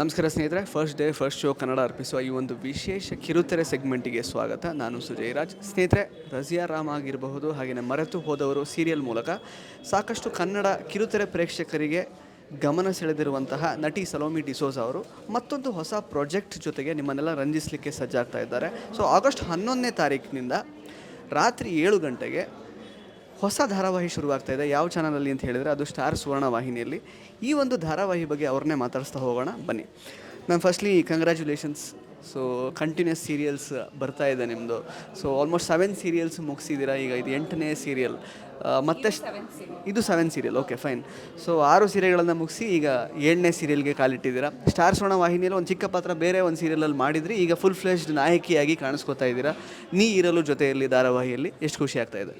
ನಮಸ್ಕಾರ ಸ್ನೇಹಿತರೆ first day first show Kannada ಅರ್ಪಿಸುವ ಈ ಒಂದು ವಿಶೇಷ ಕಿರುತೆರೆ ಸೆಗ್ಮೆಂಟಿಗೆ ಸ್ವಾಗತ. ನಾನು ಸುಜಯ್ ರಾಜ್. ಸ್ನೇಹಿತರೆ, ರಜಿಯಾ ರಾಮ್ ಆಗಿರಬಹುದು ಹಾಗೆಯೇ ಮರೆತು ಹೋದವರು ಸೀರಿಯಲ್ ಮೂಲಕ ಸಾಕಷ್ಟು ಕನ್ನಡ ಕಿರುತೆರೆ ಪ್ರೇಕ್ಷಕರಿಗೆ ಗಮನ ಸೆಳೆದಿರುವಂತಹ ನಟಿ ಸಲೋಮಿ ಡಿಸೋಜ್ ಅವರು ಮತ್ತೊಂದು ಹೊಸ ಪ್ರಾಜೆಕ್ಟ್ ಜೊತೆಗೆ ನಿಮ್ಮನ್ನೆಲ್ಲ ರಂಜಿಸಲಿಕ್ಕೆ ಸಜ್ಜಾಗ್ತಾ ಇದ್ದಾರೆ. ಸೊ ಆಗಸ್ಟ್ ಹನ್ನೊಂದನೇ ತಾರೀಕಿನಿಂದ ರಾತ್ರಿ ಏಳು ಗಂಟೆಗೆ ಹೊಸ ಧಾರಾವಾಹಿ ಶುರುವಾಗ್ತಾ ಇದೆ. ಯಾವ ಚಾನಲಲ್ಲಿ ಅಂತ ಹೇಳಿದರೆ ಅದು ಸ್ಟಾರ್ ಸುವರ್ಣ ವಾಹಿನಿಯಲ್ಲಿ ಈ ಒಂದು ಧಾರಾವಾಹಿ ಬಗ್ಗೆ ಅವ್ರನ್ನೇ ಮಾತಾಡಿಸ್ತಾ ಹೋಗೋಣ. ಬನ್ನಿ. ನಾನು firstly congratulations so continuous serials ಬರ್ತಾ ಇದೆ ನಿಮ್ಮದು ಸೊ ಆಲ್ಮೋಸ್ಟ್ ಸೆವೆನ್ ಸೀರಿಯಲ್ಸ್ ಮುಗಿಸಿದ್ದೀರಾ ಈಗ ಇದು ಎಂಟನೇ ಸೀರಿಯಲ್ ಮತ್ತೆ ಇದು seven serial okay fine so ಆರು ಸೀರಿಯಲ್ಗಳನ್ನು ಮುಗಿಸಿ ಈಗ ಏಳನೇ ಸೀರಿಯಲ್ಗೆ ಕಾಲಿಟ್ಟಿದ್ದೀರಾ? ಸ್ಟಾರ್ ಸೋಣ ವಾಹಿನಿಯಲ್ಲಿ ಒಂದು ಚಿಕ್ಕ ಪಾತ್ರ ಬೇರೆ ಒಂದು ಸೀರಿಯಲಲ್ಲಿ ಮಾಡಿದ್ರಿ. ಈಗ ಫುಲ್ ಫ್ಲೆಶ್ಡ್ ನಾಯಕಿಯಾಗಿ ಕಾಣಿಸ್ಕೊತಾ ಇದ್ದೀರಾ? ನೀ ಇರಲು ಜೊತೆಯಲ್ಲಿ ಧಾರಾವಾಹಿಯಲ್ಲಿ ಎಷ್ಟು ಖುಷಿ ಆಗ್ತಾ ಇದೆ?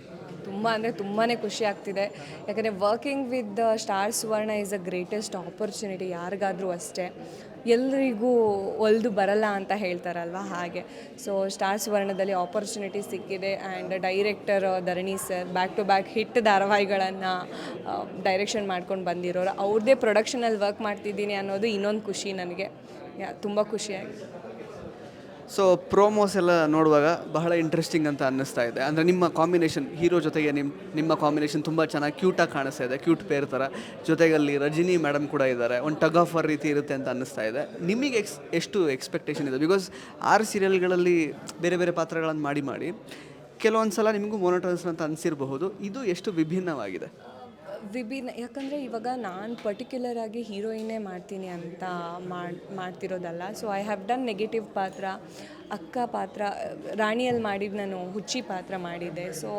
ತುಂಬ ಅಂದರೆ ತುಂಬಾ ಖುಷಿ ಆಗ್ತಿದೆ. ಯಾಕಂದರೆ working with star Suvarna is a greatest opportunity ಯಾರಿಗಾದರೂ ಅಷ್ಟೇ. ಎಲ್ರಿಗೂ ಒಲ್ದು ಬರಲ್ಲ ಅಂತ ಹೇಳ್ತಾರಲ್ವ ಹಾಗೆ. ಸೊ ಸ್ಟಾರ್ ಸುವರ್ಣದಲ್ಲಿ ಆಪರ್ಚುನಿಟಿ ಸಿಕ್ಕಿದೆ and director Dharani sir back to back hit ಧಾರಾವಾಹಿಗಳನ್ನು direction ಮಾಡ್ಕೊಂಡು ಬಂದಿರೋರು. ಅವ್ರದ್ದೇ ಪ್ರೊಡಕ್ಷನಲ್ಲಿ ವರ್ಕ್ ಮಾಡ್ತಿದ್ದೀನಿ ಅನ್ನೋದು ಇನ್ನೊಂದು ಖುಷಿ ನನಗೆ ತುಂಬ ಖುಷಿಯಾಗಿದೆ ಸೊ ಪ್ರೋಮೋಸ್ ಎಲ್ಲ ನೋಡುವಾಗ ಬಹಳ ಇಂಟ್ರೆಸ್ಟಿಂಗ್ ಅಂತ ಅನ್ನಿಸ್ತಾ ಇದೆ. ಅಂದರೆ ನಿಮ್ಮ ಕಾಂಬಿನೇಷನ್ ಹೀರೋ ಜೊತೆಗೆ ನಿಮ್ಮ ನಿಮ್ಮ ಕಾಂಬಿನೇಷನ್ ತುಂಬ ಚೆನ್ನಾಗಿ ಕ್ಯೂಟಾಗಿ ಕಾಣಿಸ್ತಾ ಇದೆ. ಕ್ಯೂಟ್ ಪೇರ್ ಥರ ಜೊತೆಗಲ್ಲಿ ರಜಿನಿ ಮೇಡಮ್ ಕೂಡ ಇದ್ದಾರೆ. ಒಂದು ಟಗ್ ಆಫ್ ಆರ್ ರೀತಿ ಇರುತ್ತೆ ಅಂತ ಅನ್ನಿಸ್ತಾ ಇದೆ. ನಿಮಗೆ ಎಕ್ಸ್ ಎಷ್ಟು ಎಕ್ಸ್ಪೆಕ್ಟೇಷನ್ ಇದೆ? ಬಿಕಾಸ್ ಆರು ಸೀರಿಯಲ್ಗಳಲ್ಲಿ ಬೇರೆ ಬೇರೆ ಪಾತ್ರಗಳನ್ನು ಮಾಡಿ ಮಾಡಿ ಕೆಲವೊಂದು ಸಲ ನಿಮಗೂ ಮೊನೋಟನ್ಸ್ ಅಂತ ಅನಿಸಿರಬಹುದು. ಇದು ಎಷ್ಟು ವಿಭಿನ್ನವಾಗಿದೆ? ವಿಭಿನ್ನ, ಯಾಕಂದರೆ ಇವಾಗ ನಾನು ಪರ್ಟಿಕ್ಯುಲರ್ ಆಗಿ ಹೀರೋಯಿನೇ ಮಾಡ್ತೀನಿ ಅಂತ ಮಾಡ್, ಮಾಡ್ತಿರೋದಲ್ಲ. So I have done negative ಪಾತ್ರ, ಅಕ್ಕ ಪಾತ್ರ ರಾಣಿಯಲ್ಲಿ ಮಾಡಿದ ನಾನು ಹುಚ್ಚಿ ಪಾತ್ರ ಮಾಡಿದ್ದೆ. ಸೊ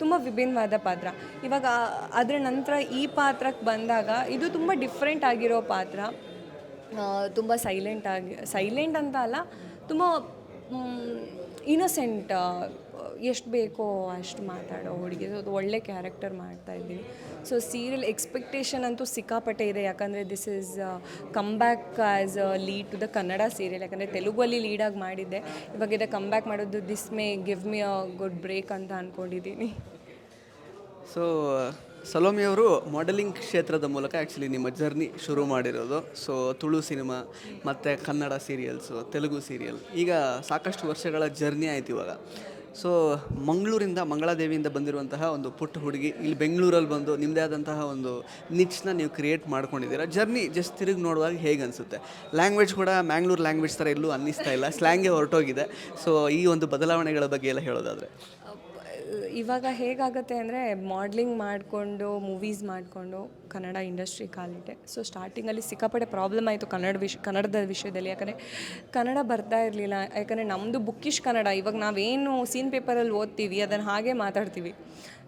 ತುಂಬ ವಿಭಿನ್ನವಾದ ಪಾತ್ರ. ಇವಾಗ ಅದರ ನಂತರ ಈ ಪಾತ್ರಕ್ಕೆ ಬಂದಾಗ ಇದು ತುಂಬ ಡಿಫ್ರೆಂಟ್ ಆಗಿರೋ ಪಾತ್ರ. ತುಂಬ ಸೈಲೆಂಟ್ ಆಗಿ ಸೈಲೆಂಟ್ ಅಂತ ಅಲ್ಲ, ತುಂಬ ಇನೋಸೆಂಟ್ ಎಷ್ಟು ಬೇಕೋ ಅಷ್ಟು ಮಾತಾಡೋ ಹುಡುಗಿ. ಸೊ ಅದು ಒಳ್ಳೆ ಕ್ಯಾರೆಕ್ಟರ್ ಮಾಡ್ತಾ ಇದ್ದೀನಿ. ಸೊ ಸೀರಿಯಲ್ ಎಕ್ಸ್ಪೆಕ್ಟೇಷನ್ ಅಂತೂ ಸಿಕ್ಕಾಪಟ್ಟೆ ಇದೆ. ಯಾಕಂದರೆ this is come back as a lead to the Kannada serial ಯಾಕಂದರೆ ತೆಲುಗಲ್ಲಿ ಲೀಡಾಗಿ ಮಾಡಿದ್ದೆ. ಇವಾಗ ಇದೆ ಕಮ್ ಬ್ಯಾಕ್ ಮಾಡೋದು this may give me a good break ಅಂತ ಅಂದ್ಕೊಂಡಿದ್ದೀನಿ ಸೊ ಸಲೋಮಿ ಅವರು ಮಾಡೆಲಿಂಗ್ ಕ್ಷೇತ್ರದ ಮೂಲಕ ಆ್ಯಕ್ಚುಲಿ ನಿಮ್ಮ ಜರ್ನಿ ಶುರು ಮಾಡಿರೋದು. ಸೊ ತುಳು ಸಿನಿಮಾ ಮತ್ತು ಕನ್ನಡ ಸೀರಿಯಲ್ಸು ತೆಲುಗು ಸೀರಿಯಲ್ ಈಗ ಸಾಕಷ್ಟು ವರ್ಷಗಳ ಜರ್ನಿ ಆಯ್ತು ಇವಾಗ. ಸೊ ಮಂಗಳೂರಿಂದ ಮಂಗಳಾದೇವಿಯಿಂದ ಬಂದಿರುವಂತಹ ಒಂದು ಪುಟ್ಟ ಹುಡುಗಿ ಇಲ್ಲಿ ಬೆಂಗಳೂರಲ್ಲಿ ಬಂದು ನಿಮ್ಮದೇ ಆದಂತಹ ಒಂದು ನಿಚ್ಚನ್ನ ನೀವು ಕ್ರಿಯೇಟ್ ಮಾಡ್ಕೊಂಡಿದ್ದೀರಾ. ಜರ್ನಿ ಜಸ್ಟ್ ತಿರುಗಿ ನೋಡುವಾಗ ಹೇಗೆ ಅನಿಸುತ್ತೆ? ಲ್ಯಾಂಗ್ವೇಜ್ ಕೂಡ ಮ್ಯಾಂಗ್ಳೂರ್ ಲ್ಯಾಂಗ್ವೇಜ್ ಥರ ಎಲ್ಲೂ ಅನ್ನಿಸ್ತಾ ಇಲ್ಲ. ಸ್ಲ್ಯಾಂಗೇ ಹೊರಟೋಗಿದೆ. ಸೊ ಈ ಒಂದು ಬದಲಾವಣೆಗಳ ಬಗ್ಗೆ ಎಲ್ಲ ಹೇಳೋದಾದರೆ. ಇವಾಗ ಹೇಗಾಗುತ್ತೆ ಅಂದರೆ ಮಾಡ್ಲಿಂಗ್ ಮಾಡಿಕೊಂಡು ಮೂವೀಸ್ ಮಾಡಿಕೊಂಡು ಕನ್ನಡ ಇಂಡಸ್ಟ್ರಿ ಕಾಲಿಟ್ಟೆ. ಸೊ ಸ್ಟಾರ್ಟಿಂಗಲ್ಲಿ ಸಿಕ್ಕಾಪಟ್ಟೆ ಪ್ರಾಬ್ಲಮ್ ಆಯಿತು ಕನ್ನಡ ವಿಷ, ಕನ್ನಡದ ವಿಷಯದಲ್ಲಿ. ಯಾಕಂದರೆ ಕನ್ನಡ ಬರ್ತಾ ಇರಲಿಲ್ಲ. ಯಾಕಂದರೆ ನಮ್ಮದು ಬುಕ್ಕಿಶ್ ಕನ್ನಡ. ಇವಾಗ ನಾವೇನು ಸೀನ್ ಪೇಪರಲ್ಲಿ ಓದ್ತೀವಿ, ಅದನ್ನು ಹಾಗೆ ಮಾತಾಡ್ತೀವಿ.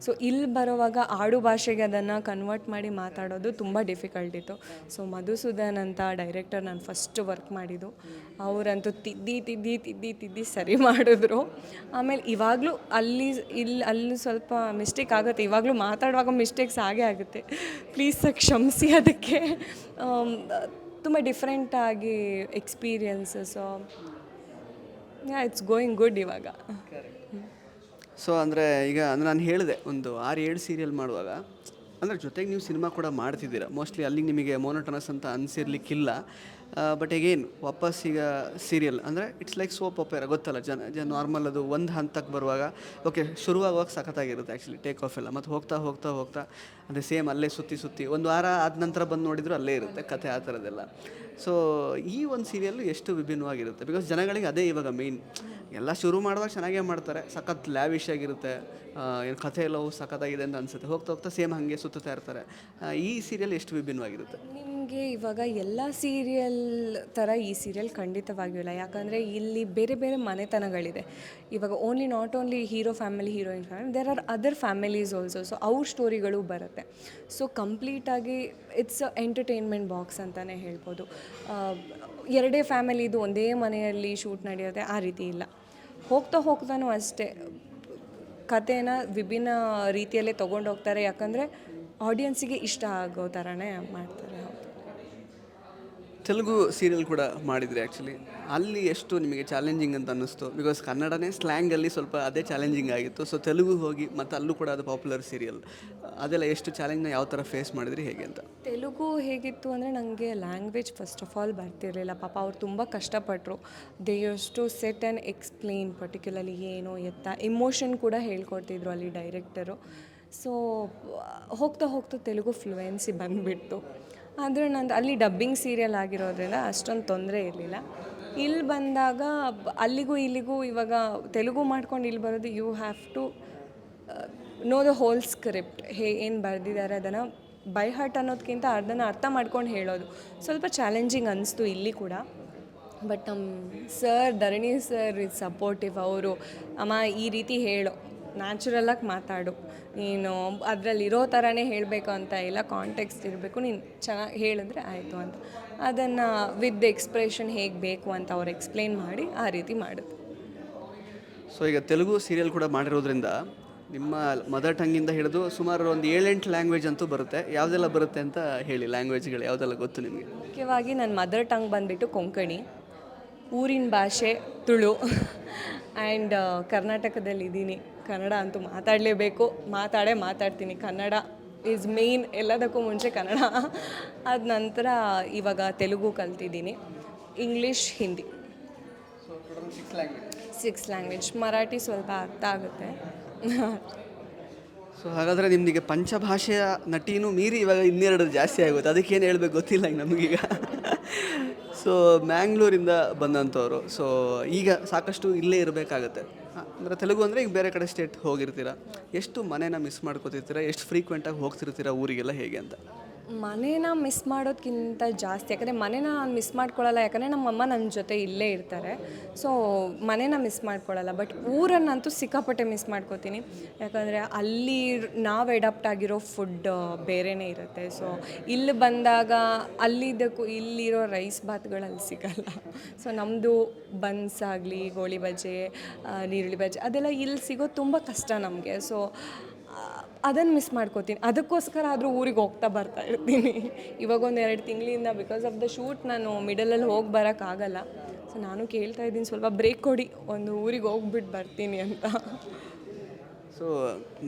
ಸೊ ಇಲ್ಲಿ ಬರೋವಾಗ ಆಡು ಭಾಷೆಗೆ ಅದನ್ನು ಕನ್ವರ್ಟ್ ಮಾಡಿ ಮಾತಾಡೋದು ತುಂಬ ಡಿಫಿಕಲ್ಟ್ ಇತ್ತು. ಸೊ ಮಧುಸೂದನ್ ಅಂತ ಡೈರೆಕ್ಟರ್ ನಾನು ಫಸ್ಟ್ ವರ್ಕ್ ಮಾಡಿದ್ದು. ಅವರಂತೂ ತಿದ್ದಿ ತಿದ್ದಿ ತಿದ್ದಿ ತಿದ್ದಿ ಸರಿ ಮಾಡಿದ್ರು. ಆಮೇಲೆ ಇವಾಗಲೂ ಅಲ್ಲಿ ಇಲ್ಲಿ ಅಲ್ಲಿ ಸ್ವಲ್ಪ ಮಿಸ್ಟೇಕ್ ಆಗುತ್ತೆ. ಇವಾಗಲೂ ಮಾತಾಡುವಾಗ ಮಿಸ್ಟೇಕ್ಸ್ ಆಗೇ ಆಗುತ್ತೆ. ಪ್ಲೀಸ್ ಕ್ಷಮಿಸಿ ಅದಕ್ಕೆ. ತುಂಬ ಡಿಫ್ರೆಂಟಾಗಿ experience so it's going good ಇವಾಗ. ಸೊ ಅಂದರೆ ಈಗ, ಅಂದರೆ ನಾನು ಹೇಳಿದೆ, ಒಂದು ಆರು ಏಳು ಸೀರಿಯಲ್ ಮಾಡುವಾಗ, ಅಂದರೆ ಜೊತೆಗೆ ನೀವು ಸಿನಿಮಾ ಕೂಡ ಮಾಡ್ತಿದ್ದೀರಾ. ಮೋಸ್ಟ್ಲಿ ಅಲ್ಲಿ ನಿಮಗೆ ಮೋನೋಟನಸ್ ಅಂತ ಅನಿಸಿರ್ಲಿಕ್ಕಿಲ್ಲ. ಬಟ್ ಎಗೇನ್ ವಾಪಸ್ ಈಗ ಸೀರಿಯಲ್ ಅಂದರೆ ಇಟ್ಸ್ ಲೈಕ್ ಸೋಪ್ ಒಪ್ಪೇರ ಗೊತ್ತಲ್ಲ, ಜನ ಜನ ನಾರ್ಮಲ್ ಅದು ಒಂದು ಹಂತಕ್ಕೆ ಬರುವಾಗ ಓಕೆ ಶುರುವಾಗುವಾಗ ಸಖತ್ತಾಗಿರುತ್ತೆ ಆ್ಯಕ್ಚುಲಿ ಟೇಕ್ ಆಫ್ ಎಲ್ಲ, ಮತ್ತು ಹೋಗ್ತಾ ಹೋಗ್ತಾ ಹೋಗ್ತಾ ಅದೇ ಸೇಮ್ ಅಲ್ಲೇ ಸುತ್ತಿ ಸುತ್ತಿ, ಒಂದು ವಾರ ಆದ ನಂತರ ಬಂದು ನೋಡಿದ್ರು ಅಲ್ಲೇ ಇರುತ್ತೆ ಕತೆ ಆ ಥರದ್ದೆಲ್ಲ. ಸೊ ಈ ಒಂದು ಸೀರಿಯಲ್ಲು ಎಷ್ಟು ವಿಭಿನ್ನವಾಗಿರುತ್ತೆ ಬಿಕಾಸ್ ಜನಗಳಿಗೆ ಅದೇ ಇವಾಗ ಮೇಯ್ನ್ ಎಲ್ಲ ಶುರು ಮಾಡುವಾಗ ಚೆನ್ನಾಗೇ ಮಾಡ್ತಾರೆ, ಸಖತ್ ಲ್ಯಾವಿಶ್ ಆಗಿರುತ್ತೆ ಏನು ಕಥೆ ಎಲ್ಲವೂ ಸಖತ್ತಾಗಿದೆ ಅಂತ ಅನಿಸುತ್ತೆ, ಹೋಗ್ತಾ ಹೋಗ್ತಾ ಸೇಮ್ ಹಾಗೆ ಸುತ್ತುತ್ತಾ ಇರ್ತಾರೆ. ಈ ಸೀರಿಯಲ್ ಎಷ್ಟು ವಿಭಿನ್ನವಾಗಿರುತ್ತೆ? ನಿಮಗೆ ಇವಾಗ ಎಲ್ಲ ಸೀರಿಯಲ್ ಥರ ಈ ಸೀರಿಯಲ್ ಖಂಡಿತವಾಗಿಲ್ಲ. ಯಾಕಂದರೆ ಇಲ್ಲಿ ಬೇರೆ ಬೇರೆ ಮನೆತನಗಳಿದೆ. ಇವಾಗ only not only hero family heroine family there are other families also so ಅವ್ರ ಸ್ಟೋರಿಗಳು ಬರುತ್ತೆ. ಸೊ ಕಂಪ್ಲೀಟಾಗಿ ಇಟ್ಸ್ ಎಂಟರ್ಟೈನ್ಮೆಂಟ್ ಬಾಕ್ಸ್ ಅಂತಲೇ ಹೇಳ್ಬೋದು. ಎರಡೇ ಫ್ಯಾಮಿಲಿದು ಒಂದೇ ಮನೆಯಲ್ಲಿ ಶೂಟ್ ನಡೆಯೋದೆ ಆ ರೀತಿ ಇಲ್ಲ. ಹೋಗ್ತಾ ಹೋಗ್ತಾನೂ ಅಷ್ಟೇ. ಕಥೆನ ವಿಭಿನ್ನ ರೀತಿಯಲ್ಲೇ ತೊಗೊಂಡೋಗ್ತಾರೆ. ಯಾಕಂದರೆ ಆಡಿಯನ್ಸಿಗೆ ಇಷ್ಟ ಆಗೋ ಥರನೇ ಮಾಡ್ತಾರೆ. ತೆಲುಗು ಸೀರಿಯಲ್ ಕೂಡ ಮಾಡಿದ್ರಿ ಆ್ಯಕ್ಚುಲಿ ಅಲ್ಲಿ ಎಷ್ಟು ನಿಮಗೆ ಚಾಲೆಂಜಿಂಗ್ ಅಂತ ಅನ್ನಿಸ್ತು? ಬಿಕಾಸ್ ಕನ್ನಡನೇ ಸ್ಲ್ಯಾಂಗಲ್ಲಿ ಸ್ವಲ್ಪ ಅದೇ ಚಾಲೆಂಜಿಂಗ್ ಆಗಿತ್ತು. ಸೊ ತೆಲುಗು ಹೋಗಿ ಮತ್ತು ಅಲ್ಲೂ ಕೂಡ ಅದು ಪಾಪ್ಯುಲರ್ ಸೀರಿಯಲ್ ಅದೆಲ್ಲ ಎಷ್ಟು ಚಾಲೆಂಜ್ನ ಯಾವ ಥರ ಫೇಸ್ ಮಾಡಿದ್ರಿ, ಹೇಗೆ ಅಂತ? ತೆಲುಗು ಹೇಗಿತ್ತು ಅಂದರೆ ನನಗೆ ಲ್ಯಾಂಗ್ವೇಜ್ ಫಸ್ಟ್ ಆಫ್ ಆಲ್ ಬರ್ತಿರಲಿಲ್ಲ. ಪಾಪ ಅವ್ರು ತುಂಬ ಕಷ್ಟಪಟ್ಟರು they use to set and explain particularly ಏನು, ಎತ್ತ ಇಮೋಷನ್ ಕೂಡ ಹೇಳ್ಕೊಡ್ತಿದ್ರು ಅಲ್ಲಿ ಡೈರೆಕ್ಟರು ಸೊ ಹೋಗ್ತಾ ಹೋಗ್ತಾ ತೆಲುಗು ಫ್ಲೂಯೆನ್ಸಿ ಬಂದುಬಿಡ್ತು. ಆದರೆ ನಂದು ಅಲ್ಲಿ ಡಬ್ಬಿಂಗ್ ಸೀರಿಯಲ್ ಆಗಿರೋದ್ರಿಂದ ಅಷ್ಟೊಂದು ತೊಂದರೆ ಇರಲಿಲ್ಲ. ಇಲ್ಲಿ ಬಂದಾಗ ಅಲ್ಲಿಗೂ ಇಲ್ಲಿಗೂ ಇವಾಗ ತೆಲುಗು ಮಾಡ್ಕೊಂಡು ಇಲ್ಲಿ ಬರೋದು you have to know the whole script ಹೇ, ಏನು ಬರೆದಿದ್ದಾರೆ ಅದನ್ನು ಬೈ ಹಾರ್ಟ್ ಅನ್ನೋದಕ್ಕಿಂತ ಅದನ್ನು ಅರ್ಥ ಮಾಡ್ಕೊಂಡು ಹೇಳೋದು. ಸ್ವಲ್ಪ ಚಾಲೆಂಜಿಂಗ್ ಅನಿಸ್ತು ಇಲ್ಲಿ ಕೂಡ. ಬಟ್ ನಮ್ಮ sir Dharani sir is supportive ಅವರು, ಅಮ್ಮ, ಈ ರೀತಿ ಹೇಳು. ನ್ಯಾಚುರಲಾಗಿ ಮಾತಾಡು. ನೀನು ಅದರಲ್ಲಿರೋ ಥರನೇ ಹೇಳಬೇಕು ಅಂತ ಇಲ್ಲ ಕಾಂಟೆಕ್ಸ್ಟ್ ಇರಬೇಕು. ನೀನು ಚೆನ್ನಾಗಿ ಹೇಳಿದ್ರೆ ಆಯಿತು ಅಂತ. ಅದನ್ನು ವಿತ್ ಎಕ್ಸ್ಪ್ರೆಷನ್ ಹೇಗೆ ಬೇಕು ಅಂತ ಅವ್ರು ಎಕ್ಸ್ಪ್ಲೇನ್ ಮಾಡಿ ಆ ರೀತಿ ಮಾಡಿದ್ರು ಸೊ ಈಗ ತೆಲುಗು ಸೀರಿಯಲ್ ಕೂಡ ಮಾಡಿರೋದ್ರಿಂದ ನಿಮ್ಮ ಮದರ್ ಟಂಗಿಂದ ಹಿಡಿದು ಸುಮಾರು ಒಂದು ಏಳೆಂಟು ಲ್ಯಾಂಗ್ವೇಜ್ ಅಂತೂ ಬರುತ್ತೆ. ಯಾವುದೆಲ್ಲ ಬರುತ್ತೆ ಅಂತ ಹೇಳಿ ಲ್ಯಾಂಗ್ವೇಜ್ಗಳು ಯಾವುದೆಲ್ಲ ಗೊತ್ತು ನಿಮಗೆ? ಮುಖ್ಯವಾಗಿ ನನ್ನ ಮದರ್ ಟಂಗ್ ಬಂದುಬಿಟ್ಟು ಕೊಂಕಣಿ ಊರಿನ ಭಾಷೆ ತುಳು ಆ್ಯಂಡ್ ಕರ್ನಾಟಕದಲ್ಲಿದ್ದೀನಿ. ಕನ್ನಡ ಅಂತೂ ಮಾತಾಡಲೇಬೇಕು. ಮಾತಾಡೇ ಮಾತಾಡ್ತೀನಿ. ಕನ್ನಡ ಈಸ್ ಮೇಯ್ನ್ ಎಲ್ಲದಕ್ಕೂ ಮುಂಚೆ ಕನ್ನಡ. ಅದ ನಂತರ ಇವಾಗ ತೆಲುಗು ಕಲ್ತಿದ್ದೀನಿ. English Hindi six language Marathi ಸ್ವಲ್ಪ ಅರ್ಥ ಆಗುತ್ತೆ. ಸೊ ಹಾಗಾದರೆ ನಿಮಗೆ ಪಂಚಭಾಷೆಯ ನಟಿನೂ ಮೀರಿ ಇವಾಗ ಇನ್ನೆರಡು ಜಾಸ್ತಿ ಆಗುತ್ತೆ. ಅದಕ್ಕೇನು ಹೇಳಬೇಕು ಗೊತ್ತಿಲ್ಲ ಈಗ ನಮಗೀಗ. ಸೊ ಮ್ಯಾಂಗ್ಳೂರಿಂದ ಬಂದಂಥವ್ರು. ಸೊ ಈಗ ಸಾಕಷ್ಟು ಇಲ್ಲೇ ಇರಬೇಕಾಗತ್ತೆ. ಅಂದರೆ ತೆಲುಗು ಅಂದರೆ ಈಗ ಬೇರೆ ಕಡೆ ಸ್ಟೇಟ್ ಹೋಗಿರ್ತೀರಾ? ಎಷ್ಟು ಮನೇನ ಮಿಸ್ ಮಾಡ್ಕೋತಿರ್ತೀರ? ಎಷ್ಟು ಫ್ರೀಕ್ವೆಂಟಾಗಿ ಹೋಗ್ತಿರ್ತೀರಾ ಊರಿಗೆಲ್ಲ ಹೇಗೆ ಅಂತ? ಮನೇನ ಮಿಸ್ ಮಾಡೋದಕ್ಕಿಂತ ಜಾಸ್ತಿ, ಯಾಕಂದರೆ ಮನೇನ ನಾನು ಮಿಸ್ ಮಾಡ್ಕೊಳ್ಳಲ್ಲ ಯಾಕಂದರೆ ನಮ್ಮಮ್ಮ ನನ್ನ ಜೊತೆ ಇಲ್ಲೇ ಇರ್ತಾರೆ. ಸೊ ಮನೇನ ಮಿಸ್ ಮಾಡ್ಕೊಳ್ಳಲ್ಲ ಬಟ್ ಊರನ್ನಂತೂ ಸಿಕ್ಕಾಪಟ್ಟೆ ಮಿಸ್ ಮಾಡ್ಕೋತೀನಿ. ಯಾಕಂದರೆ ಅಲ್ಲಿ ನಾವು ಅಡಾಪ್ಟ್ ಆಗಿರೋ ಫುಡ್ ಬೇರೆನೇ ಇರುತ್ತೆ. ಸೊ ಇಲ್ಲಿ ಬಂದಾಗ ಅಲ್ಲಿದ್ದಕ್ಕೂ ಇಲ್ಲಿರೋ ರೈಸ್ ಭಾತ್ಗಳಲ್ಲಿ ಸಿಗಲ್ಲ. ಸೊ ನಮ್ಮದು ಬನ್ಸ್ ಆಗಲಿ, ಗೋಳಿ ಬಜೆ ನೀರುಳ್ಳಿ ಬಜೆ ಅದೆಲ್ಲ ಇಲ್ಲಿ ಸಿಗೋದು ತುಂಬ ಕಷ್ಟ ನಮಗೆ. ಸೊ ಅದನ್ನು ಮಿಸ್ ಮಾಡ್ಕೋತೀನಿ. ಅದಕ್ಕೋಸ್ಕರ ಆದರೂ ಊರಿಗೆ ಹೋಗ್ತಾ ಬರ್ತಾ ಇರ್ತೀನಿ. ಇವಾಗ ಒಂದು ಎರಡು ತಿಂಗಳಿಂದ ಬಿಕಾಸ್ ಆಫ್ ದ ಶೂಟ್ ನಾನು ಮಿಡಲಲ್ಲಿ ಹೋಗಿ ಬರೋಕ್ಕಾಗಲ್ಲ ಸೊ ನಾನು ಕೇಳ್ತಾ ಇದ್ದೀನಿ, ಸ್ವಲ್ಪ ಬ್ರೇಕ್ ಕೊಡಿ. ಒಂದು ಊರಿಗೆ ಹೋಗ್ಬಿಟ್ಟು ಬರ್ತೀನಿ ಅಂತ. ಸೊ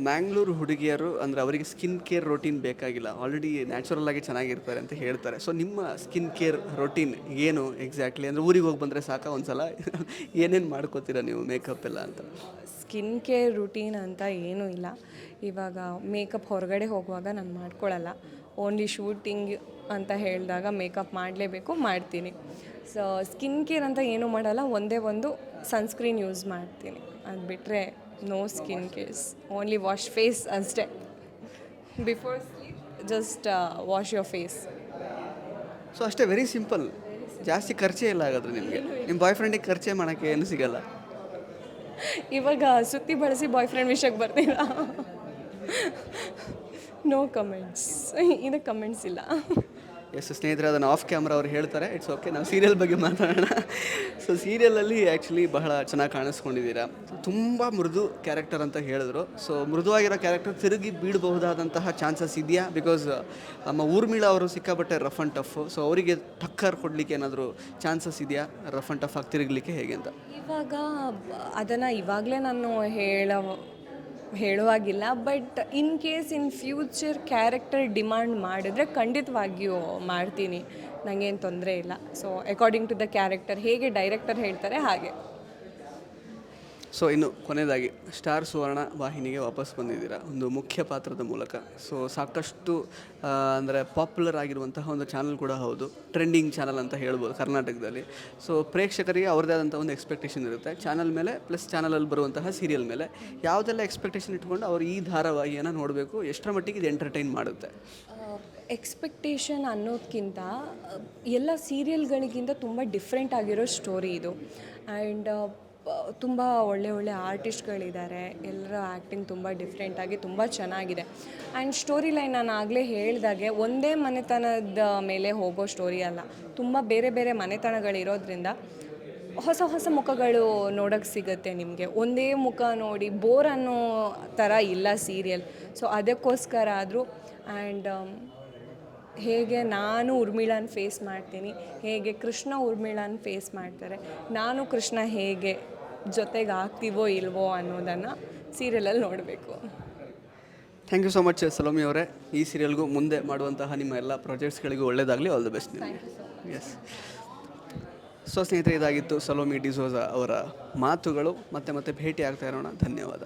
ಮ್ಯಾಂಗ್ಳೂರು ಹುಡುಗಿಯರು ಅಂದರೆ ಅವರಿಗೆ ಸ್ಕಿನ್ ಕೇರ್ ರೊಟೀನ್ ಬೇಕಾಗಿಲ್ಲ. ಆಲ್ರೆಡಿ ನ್ಯಾಚುರಲ್ ಆಗಿ ಚೆನ್ನಾಗಿರ್ತಾರೆ ಅಂತ ಹೇಳ್ತಾರೆ. ಸೊ ನಿಮ್ಮ ಸ್ಕಿನ್ ಕೇರ್ ರೊಟೀನ್ ಏನು ಎಕ್ಸಾಕ್ಟ್ಲಿ ಅಂದರೆ ಊರಿಗೆ ಹೋಗಿ ಬಂದರೆ ಸಾಕ ಒಂದ್ಸಲ? ಏನೇನು ಮಾಡ್ಕೋತೀರಾ ನೀವು ಮೇಕಪ್ ಎಲ್ಲ ಅಂತ? ಸ್ಕಿನ್ ಕೇರ್ ರುಟೀನ್ ಅಂತ ಏನೂ ಇಲ್ಲ. ಇವಾಗ ಮೇಕಪ್ ಹೊರಗಡೆ ಹೋಗುವಾಗ ನಾನು ಮಾಡ್ಕೊಳ್ಳಲ್ಲ ಓನ್ಲಿ ಶೂಟಿಂಗ್ ಅಂತ ಹೇಳಿದಾಗ ಮೇಕಪ್ ಮಾಡಲೇಬೇಕು, ಮಾಡ್ತೀನಿ. ಸೊ ಸ್ಕಿನ್ ಕೇರ್ ಅಂತ ಏನೂ ಮಾಡಲ್ಲ. ಒಂದೇ ಒಂದು ಸನ್ಸ್ಕ್ರೀನ್ ಯೂಸ್ ಮಾಡ್ತೀನಿ. ಅದು ಬಿಟ್ಟರೆ no skin cares only wash face ಅಷ್ಟೇ before sleep just wash your face so ಅಷ್ಟೇ ವೆರಿ ಸಿಂಪಲ್ ಜಾಸ್ತಿ ಖರ್ಚೇ ಇಲ್ಲ ಹಾಗಾದ್ರೆ ನಿಮಗೆ. ನಿಮ್ಮ ಬಾಯ್ ಫ್ರೆಂಡಿಗೆ ಖರ್ಚೇ ಮಾಡೋಕ್ಕೆ ಏನು ಸಿಗಲ್ಲ? ಇವಾಗ ಸುತ್ತಿ ಬಳಸಿ ಬಾಯ್ ಫ್ರೆಂಡ್ ವಿಷಯಕ್ಕೆ ಬರ್ತೀರಾ? ನೋ ಕಮೆಂಟ್ಸ್ ಇದಕ್ಕೆ ಕಮೆಂಟ್ಸ್ ಇಲ್ಲ. ಎಸ್ ಸ್ನೇಹಿತರೆ, ಅದನ್ನು ಆಫ್ ಕ್ಯಾಮ್ರಾ ಅವ್ರು ಹೇಳ್ತಾರೆ. ಇಟ್ಸ್ ಓಕೆ ನಾವು ಸೀರಿಯಲ್ ಬಗ್ಗೆ ಮಾತಾಡೋಣ. ಸೊ ಸೀರಿಯಲಲ್ಲಿ ಆ್ಯಕ್ಚುಲಿ ಬಹಳ ಚೆನ್ನಾಗಿ ಕಾಣಿಸ್ಕೊಂಡಿದ್ದೀರಾ. ತುಂಬ ಮೃದು ಕ್ಯಾರೆಕ್ಟರ್ ಅಂತ ಹೇಳಿದ್ರು. ಸೊ ಮೃದುವಾಗಿರೋ ಕ್ಯಾರೆಕ್ಟರ್ ತಿರುಗಿ ಬೀಳಬಹುದಾದಂತಹ ಚಾನ್ಸಸ್ ಇದೆಯಾ? ಬಿಕಾಸ್ ನಮ್ಮ ಊರ್ಮಿಳ ಅವರು ಸಿಕ್ಕಾಪಟ್ಟೆ ರಫ್ ಆ್ಯಂಡ್ ಟಫ್ ಸೊ ಅವರಿಗೆ ಟಕ್ಕರ್ ಕೊಡಲಿಕ್ಕೆ ಏನಾದರೂ ಚಾನ್ಸಸ್ ಇದೆಯಾ? ರಫ್ ಆ್ಯಂಡ್ ಟಫ್ ಆಗಿ ತಿರುಗಲಿಕ್ಕೆ ಹೇಗೆ ಅಂತ? ಇವಾಗ, ಅದನ್ನು ಇವಾಗಲೇ ನಾನು ಹೇಳ ಹೇಳುವಾಗಿಲ್ಲ but in case in future character demand ಮಾಡಿದ್ರೆ ಖಂಡಿತವಾಗಿಯೂ ಮಾಡ್ತೀನಿ. ನನಗೇನು ತೊಂದರೆ ಇಲ್ಲ. So according to the character ಹೇಗೆ ಡೈರೆಕ್ಟರ್ ಹೇಳ್ತಾರೆ ಹಾಗೆ. ಸೊ ಇನ್ನು ಕೊನೆಯದಾಗಿ ಸ್ಟಾರ್ ಸುವರ್ಣ ವಾಹಿನಿಗೆ ವಾಪಸ್ ಬಂದಿದ್ದೀರಾ? ಒಂದು ಮುಖ್ಯ ಪಾತ್ರದ ಮೂಲಕ. ಸೊ ಸಾಕಷ್ಟು ಅಂದರೆ ಪಾಪ್ಯುಲರ್ ಆಗಿರುವಂತಹ ಒಂದು ಚಾನಲ್ ಕೂಡ ಹೌದು. ಟ್ರೆಂಡಿಂಗ್ ಚಾನಲ್ ಅಂತ ಹೇಳ್ಬೋದು ಕರ್ನಾಟಕದಲ್ಲಿ. ಸೊ ಪ್ರೇಕ್ಷಕರಿಗೆ ಅವ್ರದ್ದೇ ಆದಂಥ ಒಂದು ಎಕ್ಸ್ಪೆಕ್ಟೇಷನ್ ಇರುತ್ತೆ. ಚಾನಲ್ ಮೇಲೆ ಪ್ಲಸ್ ಚಾನಲಲ್ಲಿ ಬರುವಂತಹ ಸೀರಿಯಲ್ ಮೇಲೆ. ಯಾವುದೆಲ್ಲ ಎಕ್ಸ್ಪೆಕ್ಟೇಷನ್ ಇಟ್ಕೊಂಡು ಅವರು ಈ ಧಾರಾವಾಹಿಯನ್ನು ನೋಡಬೇಕು? ಎಷ್ಟರ ಮಟ್ಟಿಗೆ ಇದು ಎಂಟರ್ಟೈನ್ ಮಾಡುತ್ತೆ? ಎಕ್ಸ್ಪೆಕ್ಟೇಷನ್ ಅನ್ನೋದಕ್ಕಿಂತ ಎಲ್ಲ ಸೀರಿಯಲ್ಗಳಿಗಿಂತ ತುಂಬ ಡಿಫ್ರೆಂಟ್ ಆಗಿರೋ ಸ್ಟೋರಿ ಇದು. ಆ್ಯಂಡ್ ತುಂಬ ಒಳ್ಳೆ ಒಳ್ಳೆ ಆರ್ಟಿಸ್ಟ್ಗಳಿದ್ದಾರೆ. ಎಲ್ಲರ ಆ್ಯಕ್ಟಿಂಗ್ ತುಂಬ ಡಿಫ್ರೆಂಟಾಗಿ ತುಂಬ ಚೆನ್ನಾಗಿದೆ. ಆ್ಯಂಡ್ ಸ್ಟೋರಿ ಲೈನ್ ನಾನು ಆಗಲೇ ಹೇಳಿದಾಗೆ ಒಂದೇ ಮನೆತನದ ಮೇಲೆ ಹೋಗೋ ಸ್ಟೋರಿ ಅಲ್ಲ. ತುಂಬ ಬೇರೆ ಬೇರೆ ಮನೆತನಗಳಿರೋದ್ರಿಂದ ಹೊಸ ಹೊಸ ಮುಖಗಳು ನೋಡೋಕ್ಕೆ ಸಿಗುತ್ತೆ ನಿಮಗೆ. ಒಂದೇ ಮುಖ ನೋಡಿ ಬೋರ್ ಅನ್ನೋ ಥರ ಇಲ್ಲ ಸೀರಿಯಲ್. ಸೊ ಅದಕ್ಕೋಸ್ಕರ ಆದರೂ ಆ್ಯಂಡ್ ಹೇಗೆ ನಾನು ಉರ್ಮಿಳಾನ ಫೇಸ್ ಮಾಡ್ತೀನಿ ಹೇಗೆ ಕೃಷ್ಣ ಉರ್ಮಿಳಾನ ಫೇಸ್ ಮಾಡ್ತಾರೆ ನಾನು ಕೃಷ್ಣ ಹೇಗೆ ಜೊತೆಗೆ ಆಗ್ತೀವೋ ಇಲ್ವೋ ಅನ್ನೋದನ್ನು ಸೀರಿಯಲಲ್ಲಿ ನೋಡಬೇಕು. Thank you so much Salomi ಅವರೇ. ಈ ಸೀರಿಯಲ್ಗೂ ಮುಂದೆ ಮಾಡುವಂತಹ ನಿಮ್ಮ ಎಲ್ಲ ಪ್ರಾಜೆಕ್ಟ್ಸ್ಗಳಿಗೂ ಒಳ್ಳೆಯದಾಗಲಿ ಆಲ್ ದ ಬೆಸ್ಟ್ ನಿಮಗೆ. ಎಸ್ ಸೊ ಸ್ನೇಹಿತರೆ ಇದಾಗಿತ್ತು ಸಲೋಮಿ ಡಿಸೋಜಾ ಅವರ ಮಾತುಗಳು. ಮತ್ತೆ ಮತ್ತೆ ಭೇಟಿ ಆಗ್ತಾ ಇರೋಣ. ಧನ್ಯವಾದ.